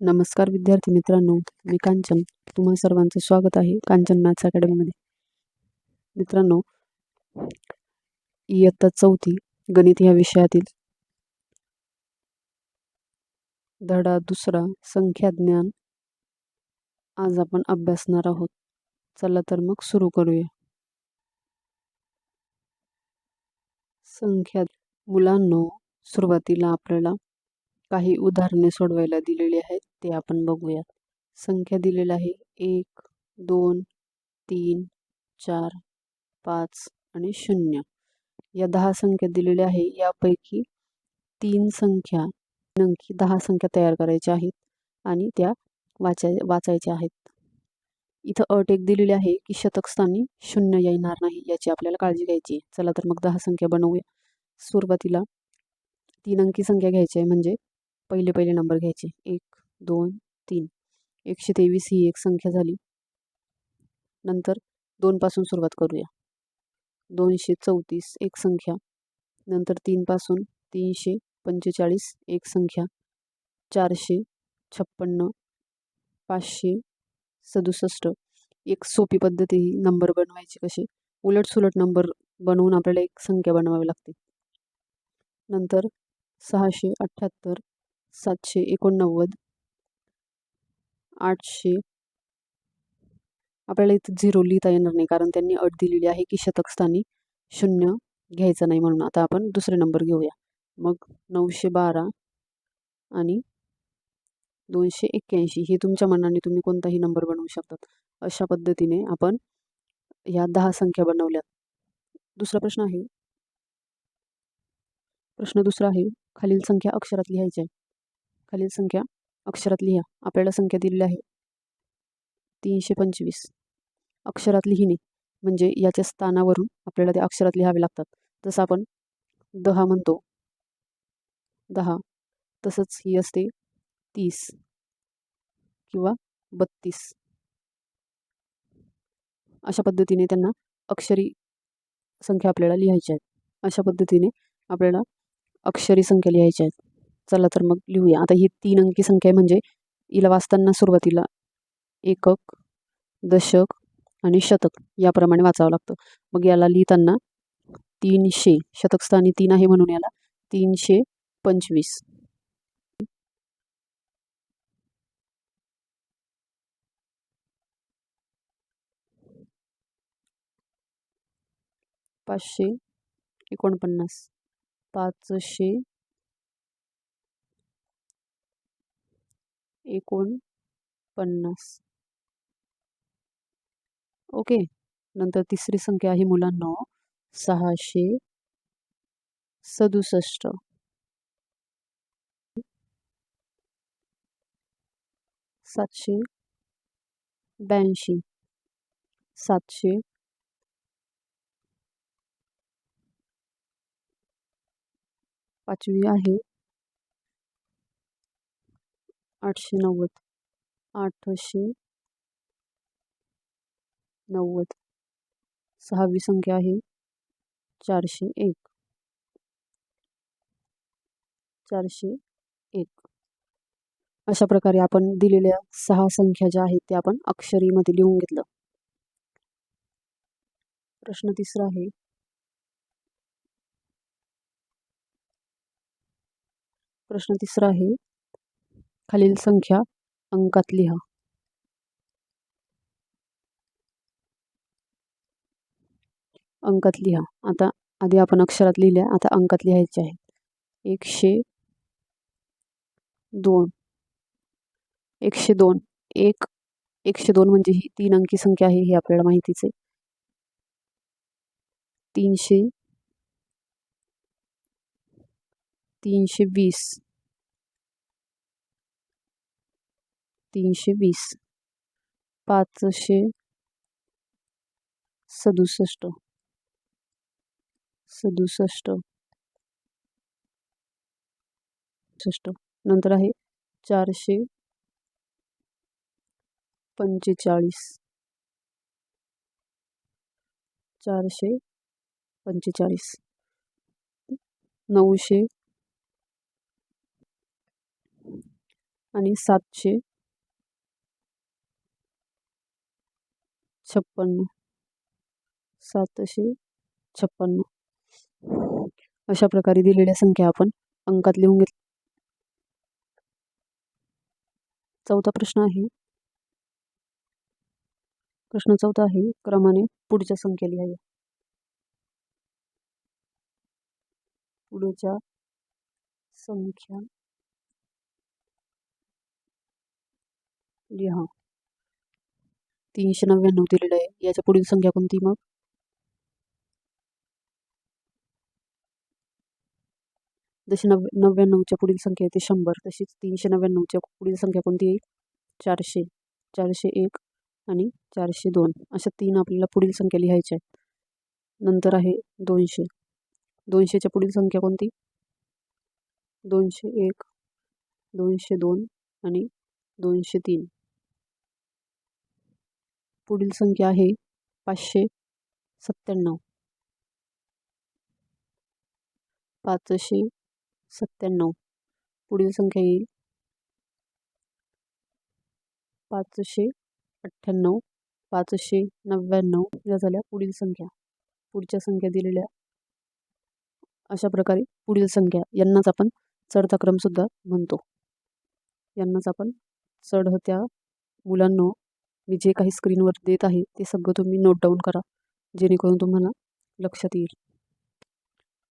नमस्कार विद्यार्थी मित्रांनो मी कांचन. तुम्हा सर्वांचं स्वागत आहे कांचन मॅथ्स अकॅडमीमध्ये. मित्रांनो इयत्ता चौथी गणित ह्या विषयातील धडा दुसरा संख्याज्ञान आज आपण अभ्यासणार आहोत. चला तर मग सुरू करूया. संख्या मुलांनो सुरुवातीला आपल्याला काही उदाहरणे सोडवायला दिलेली आहेत ते आपण बघूयात. संख्या दिलेल्या आहे. एक दोन तीन चार पाच आणि शून्य. या दहा संख्या दिलेल्या आहे. यापैकी तीन संख्या नंकी दहा संख्या तयार करायच्या आहेत आणि त्या वाचाय वाचायच्या आहेत. इथं अट एक दिलेली आहे की शतकस्थानी शून्य येणार नाही याची आपल्याला काळजी घ्यायची चला तर मग दहा संख्या बनवूया. सुरुवातीला तीन अंकी संख्या घ्यायची आहे म्हणजे पहिले पहिले नंबर घ्यायचे. एक दोन तीन. एकशे तेवीस ही एक संख्या झाली. नंतर दोनपासून सुरुवात करूया. दोनशे चौतीस एक संख्या. नंतर तीनपासून तीनशे पंचेचाळीस एक संख्या. चारशे छप्पन्न. पाचशे सदुसष्ट. एक सोपी पद्धती ही नंबर बनवायची कशी उलटसुलट नंबर बनवून आपल्याला एक संख्या बनवावी लागते. नंतर सहाशे अठ्ठ्याहत्तर सातशे एकोणनव्वद. आठशे. आपल्याला इथं झिरो लिहिता येणार नाही कारण त्यांनी अट दिलेली आहे की शतकस्थानी शून्य घ्यायचं नाही म्हणून. आता आपण दुसरे नंबर घेऊया. मग नऊशे बारा आणि दोनशे एक्क्याऐंशी. हे तुमच्या मनाने तुम्ही कोणताही नंबर बनवू शकतात. अशा पद्धतीने आपण ह्या दहा संख्या बनवल्यात. दुसरा प्रश्न आहे. प्रश्न दुसरा आहे. खालील संख्या अक्षरात लिहायची आहे. खालील संख्या अक्षरात लिहा. आपल्याला संख्या दिलेली आहे. तीनशे पंचवीस. अक्षरात लिहिणे म्हणजे याच्या स्थानावरून आपल्याला त्या अक्षरात लिहावे लागतात. जसं आपण दहा म्हणतो. दहा. तसंच ही असते तीस. किंवा बत्तीस. अशा पद्धतीने त्यांना अक्षरी संख्या आपल्याला लिहायच्या आहेत अशा पद्धतीने आपल्याला अक्षरी संख्या लिहायच्या आहेत चला तर मग लिहूया. आता ही तीन अंकी संख्या म्हणजे हिला वाचताना सुरुवातीला एकक दशक आणि शतक याप्रमाणे वाचावं लागतं. मग याला लिहिताना तीनशे शतकस्थानी तीन आहे म्हणून याला तीनशे पंचवीस. पाचशे एकोणपन्नास पाचशे एकोणपन्नास ओके. नंतर तिसरी संख्या आहे मुलांना. सहाशे सदुसष्ट. सातशे ब्याऐंशी. सातशे पाचवी आहे. आठशे नव्वद. आठशे नव्वद. सहावी संख्या आहे. चारशे एक. चारशे एक. अशा प्रकारे आपण दिलेल्या सहा संख्या ज्या आहेत त्या आपण अक्षरीमध्ये लिहून घेतलं. प्रश्न तिसरा आहे. प्रश्न तिसरा आहे. खालील संख्या अंकात लिहा. अंकात लिहा. आता आधी आपण अक्षरात लिहिल्या, आता अंकात लिहायचे आहेत. एकशे दोन. एकशे दोन. एक, एकशे दोन म्हणजे ही तीन अंकी संख्या आहे, हे आपल्याला माहितीच आहे. तीनशे तीनशे वीस. तीनशे वीस पाचशे सदुसष्ट सदुसष्ट सष्ट नंतर आहे चारशे पंचेचाळीस चारशे पंचेचाळीस नऊशे आणि सातशे छप्पन्न. सातशे छप्पन्न. अशा प्रकारे दिलेल्या संख्या आपण अंकात लिहून घेत चौथा प्रश्न आहे. प्रश्न चौथा आहे. क्रमाने पुढच्या संख्या लिहाव्या पुढच्या संख्या लिहा. तीनशे नव्याण्णव दिलेलं आहे. याच्या पुढील संख्या कोणती मग? जशी नव्व नव्याण्णवच्या पुढील संख्या येते शंभर. तशीच तीनशे नव्याण्णवच्या पुढील संख्या कोणती येईल चारशे. चारशे एक आणि चारशे दोन. अशा तीन आपल्याला पुढील संख्या लिहायच्या आहेत. नंतर आहे दोनशे. दोनशेच्या पुढील संख्या कोणती? दोनशे एक दोनशे दोन आणि दोनशे तीन. पुढील संख्या आहे पाचशे सत्त्याण्णव. पाचशे सत्त्याण्णव. पुढील संख्या येईल पाचशे अठ्ठ्याण्णव पाचशे नव्याण्णव या झाल्या पुढील संख्या. पुढच्या संख्या दिलेल्या अशा प्रकारे पुढील संख्या यांनाच आपण चढता क्रमसुद्धा म्हणतो. यांनाच आपण चढत्या मुलांनो मी जे काही स्क्रीनवर देत आहे ते सगळं तुम्ही नोट डाऊन करा. जेणेकरून तुम्हाला लक्षात येईल.